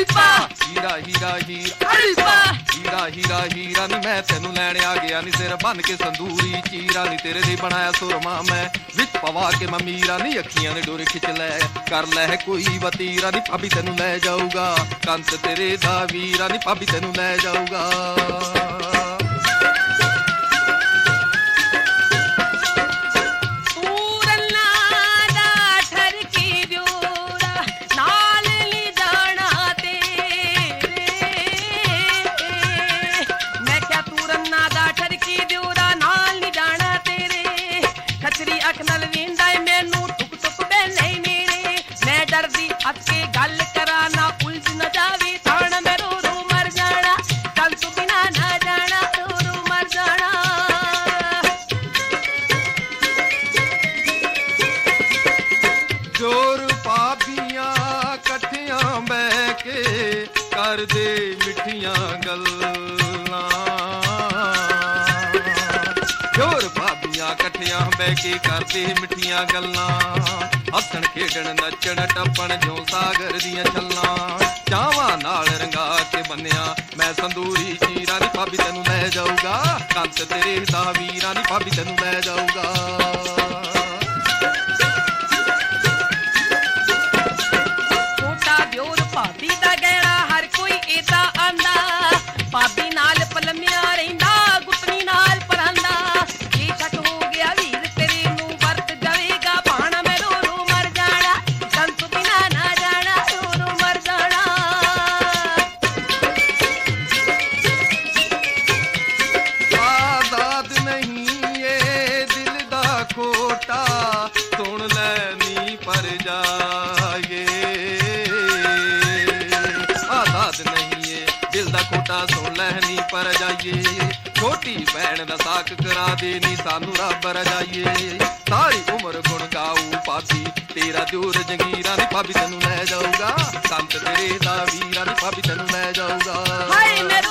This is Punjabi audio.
ਹਰੀਪਾ ਹੀਰਾ ਹੀਰਾ ਹੀਰਾ ਹਰੀਪਾ ਹੀਰਾ ਹੀਰਾ ਹੀਰਾ ਨੀ ਮੈਂ ਤੈਨੂੰ ਲੈਣ ਆ ਗਿਆ ਨੀ ਸਿਰ ਬੰਨ ਕੇ ਸੰਦੂਰੀ ਚੀਰਾ ਨੀ ਤੇਰੇ ਲਈ ਬਣਾਇਆ ਸੁਰਮਾ ਮੈਂ। ਵਿੱਚ ਪਵਾ ਕੇ ਮਮੀਰਾ ਨੀ ਅੱਖੀਆਂ ਦੇ ਡੋਰੇ ਖਿੱਚ ਲੈ। ਕਰ ਲੈ ਕੋਈ ਵਤੀਰਾ ਨੀ ਭਾਬੀ ਤੈਨੂੰ ਲੈ ਜਾਊਗਾ। ਕੰਤ ਤੇਰੇ ਦਾ ਵੀਰਾ ਨੀ ਭਾਬੀ ਤੈਨੂੰ ਲੈ ਜਾਊਗਾ। ਅੱਖ ਨਾਲ ਵੇਂਦਾ ਏ, ਮੈਨੂੰ ਟੁਕ ਟੁਕ ਬੈਲੇ ਮੇਰੇ ਮੈਂ ਡਰਦੀ ਹੱਸ ਗੱਲ ਕਰਾਂ, ਨਾ ਉਲਝ ਨਾ ਜਾਵੇ, ਥਾਣ ਮੈਂ ਰੋ ਰੋ ਮਰ ਜਾਣਾ। ਕੱਲ ਤੋਂ ਬਿਨਾ ਨਾ ਜਾਣਾ, ਰੋ ਰੋ ਮਰ ਜਾਣਾ। ਜੋਰ ਪਾਪੀਆਂ ਇਕੱਠੀਆਂ ਬਹਿ ਕੇ ਕਰਦੇ ਮਿੱਠੀਆਂ ਗੱਲਾਂ। ਬਹਿ ਕੇ ਕਰਦੇ ਮਿੱਠੀਆਂ ਗੱਲਾਂ। ਹੱਸਣ, ਖੇਡਣ, ਨੱਚਣ, ਟੱਪਣ ਜੋ ਸਾਗਰ ਦੀਆਂ ਛੱਲਾਂ। ਚਾਵਾਂ ਨਾਲ ਰੰਗਾ ਕੇ ਬੰਨਿਆ, ਮੈਂ ਸੰਦੂਰੀ ਚੀਰਾ ਦੀ ਭਾਬੀ ਤੈਨੂੰ ਲੈ ਜਾਊਗਾ। ਕੰਤ ਤੇਰੇ ਦਾ ਵੀਰਾਂ ਦੀ ਭਾਬੀ ਤੈਨੂੰ ਲੈ ਜਾਊਗਾ। ਦਿਲ ਦਾ ਸੁਣ ਲੈ ਪਰ ਜਾਈਏ ਛੋਟੀ ਭੈਣ ਦਾ ਸਾਕ ਕਰਾ ਦੇ ਨੀ, ਸਾਨੂੰ ਰੱਬ ਰਜਾਈਏ। ਸਾਰੀ ਉਮਰ ਗੁਣ ਗਾਊ ਪਾਪੀ ਤੇਰਾ ਦਿਉਰ ਜੰਗੀਰਾ ਨੀ ਭਾਬੀ ਤੈਨੂੰ ਲੈ ਜਾਊਗਾ। ਸੰਤ ਤੇਰੇ ਦਾ ਵੀਰਾ ਨੀ ਭਾਬੀ ਤੈਨੂੰ ਲੈ ਜਾਊਗਾ। ਹਾਏ ਮੈਂ